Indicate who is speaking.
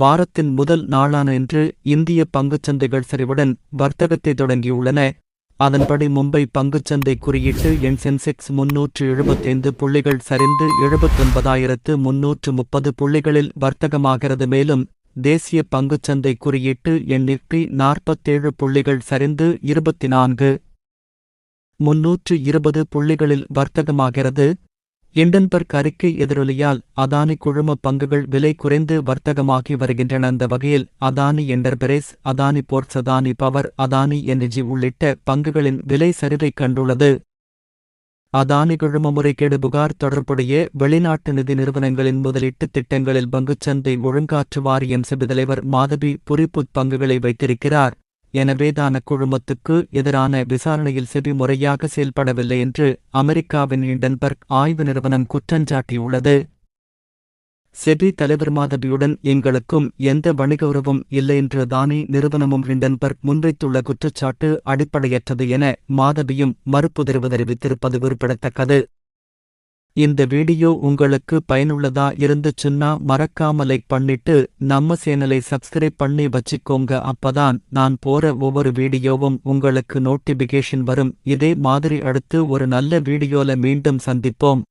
Speaker 1: வாரத்தின் முதல் நாளான இன்று இந்திய பங்குச்சந்தைகள் சரிவுடன் வர்த்தகத்தை தொடங்கியுள்ளன. அதன்படி மும்பை பங்குச்சந்தை குறியீட்டு என் சென்செக்ஸ் முன்னூற்று எழுபத்தைந்து புள்ளிகள் சரிந்து எழுபத்தொன்பதாயிரத்து முன்னூற்று முப்பது புள்ளிகளில் வர்த்தகமாகிறது. மேலும் தேசிய பங்குச்சந்தை குறியீட்டு என் நிஃப்டி நாற்பத்தேழு புள்ளிகள் சரிந்து இருபத்தி நான்கு முன்னூற்று இருபது புள்ளிகளில் வர்த்தகமாகிறது. இண்டன்பர்க் அறிக்கை எதிரொலியால் அதானி குழும பங்குகள் விலை குறைந்து வர்த்தகமாகி வருகின்றன. அந்த வகையில் Adani enterprise Adani ports Adani power Adani energy உள்ளிட்ட பங்குகளின் விலை சரிவை கண்டுள்ளது. அதானி குழும முறைகேடு புகார் தொடர்புடைய வெளிநாட்டு நிதி நிறுவனங்களின் முதலீட்டு திட்டங்களில் பங்குச்சந்தை ஒழுங்காற்று வாரியம் செபி தலைவர் மாதவி புரிப்புத் பங்குகளை வைத்திருக்கிறார். எனவேதான குழுமத்துக்கு எதிரான விசாரணையில் செபி முறையாக செயல்படவில்லை என்று அமெரிக்காவின் இண்டன்பர்க் ஆய்வு நிறுவனம் குற்றஞ்சாட்டியுள்ளது செபி தலைவர் மாதவியுடன் எங்களுக்கும் எந்த வணிக உறவும் இல்லை என்று தானே நிறுவனமும் இண்டன்பர்க் முன்வைத்துள்ள குற்றச்சாட்டு அடிப்படையற்றது என மாதவியும் மறுப்புதர்வு தெரிவித்திருப்பது குறிப்பிடத்தக்கது. இந்த வீடியோ உங்களுக்கு பயனுள்ளதா இருந்துச்சுன்னா மறக்காம லைக் பண்ணிட்டு நம்ம சேனலை சப்ஸ்கிரைப் பண்ணி வச்சுக்கோங்க. அப்பதான் நான் போற ஒவ்வொரு வீடியோவும் உங்களுக்கு நோட்டிபிகேஷன் வரும். இதே மாதிரி அடுத்து ஒரு நல்ல வீடியோல மீண்டும் சந்திப்போம்.